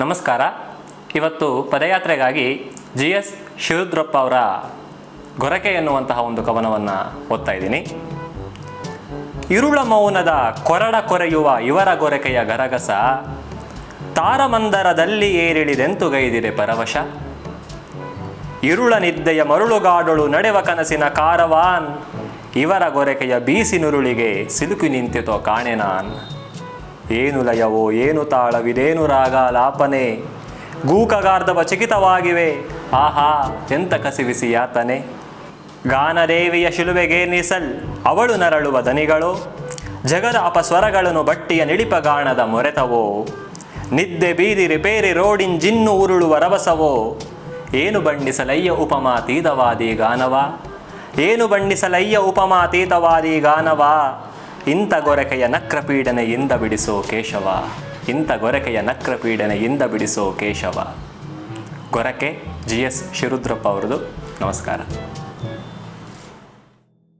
ನಮಸ್ಕಾರ. ಇವತ್ತು ಪದಯಾತ್ರೆಗಾಗಿ G S Shivarudrappa ಅವರ ಗೊರಕೆ ಎನ್ನುವಂತಹ ಒಂದು ಕವನವನ್ನು ಓದ್ತಾ ಇದ್ದೀನಿ. ಇರುಳ ಮೌನದ ಕೊರಡ ಕೊರೆಯುವ ಇವರ ಗೊರಕೆಯ ಗರಗಸ, ತಾರಮಂದರದಲ್ಲಿ ಏರಿಳಿದೆಂತು ಗೈದಿದೆ ಪರವಶ. ಇರುಳ ನಿದ್ದೆಯ ಮರುಳುಗಾಡಳು ನಡೆವ ಕನಸಿನ ಕಾರವಾನ್, ಇವರ ಗೊರಕೆಯ ಬೀಸಿನುರುಳಿಗೆ ಸಿಲುಕಿ ನಿಂತಿತೋ ಕಾಣೆ ನಾನ್. ಏನು ಲಯವೋ, ಏನು ತಾಳವಿದೇನು ರಾಗ, ಲಾಪನೆ? ಗೂಕಗಾರ್ಧವ ಚಕಿತವಾಗಿವೆ. ಆಹಾ, ಎಂತ ಕಸಿವಿಸಿ ಯಾತನೆ? ಗಾನದೇವಿಯ ಶಿಲುಬೆಗೆ ನಿಸಲ್ ಅವಳು ನರಳುವ ದನಿಗಳು. ಜಗದ ಅಪಸ್ವರಗಳನ್ನು ಬಟ್ಟಿಯ ನಿಳಿಪಗಾಣದ ಮೊರೆತವೋ? ನಿದ್ದೆ ಬೀದಿ ರಿಪೇರಿ ರೋಡಿನ್ ಜಿನ್ನು ಉರುಳುವ ರಭಸವೋ? ಏನು ಬಣ್ಣಿಸಲಯ್ಯ ಉಪಮಾತೀತವಾದಿ ಗಾನವ? ಏನು ಬಣ್ಣಿಸಲಯ್ಯ ಉಪಮಾತೀತವಾದಿ ಗಾನವ? ಇಂಥ ಗೊರಕೆಯ ನಕ್ರಪೀಡನೆಯಿಂದ ಬಿಡಿಸೋ ಕೇಶವ. ಇಂಥ ಗೊರಕೆಯ ನಕ್ರಪೀಡನೆಯಿಂದ ಬಿಡಿಸೋ ಕೇಶವ. ಗೊರಕೆ ಜಿ ಎಸ್ ಶಿರುದ್ರಪ್ಪ ಅವರದು ನಮಸ್ಕಾರ.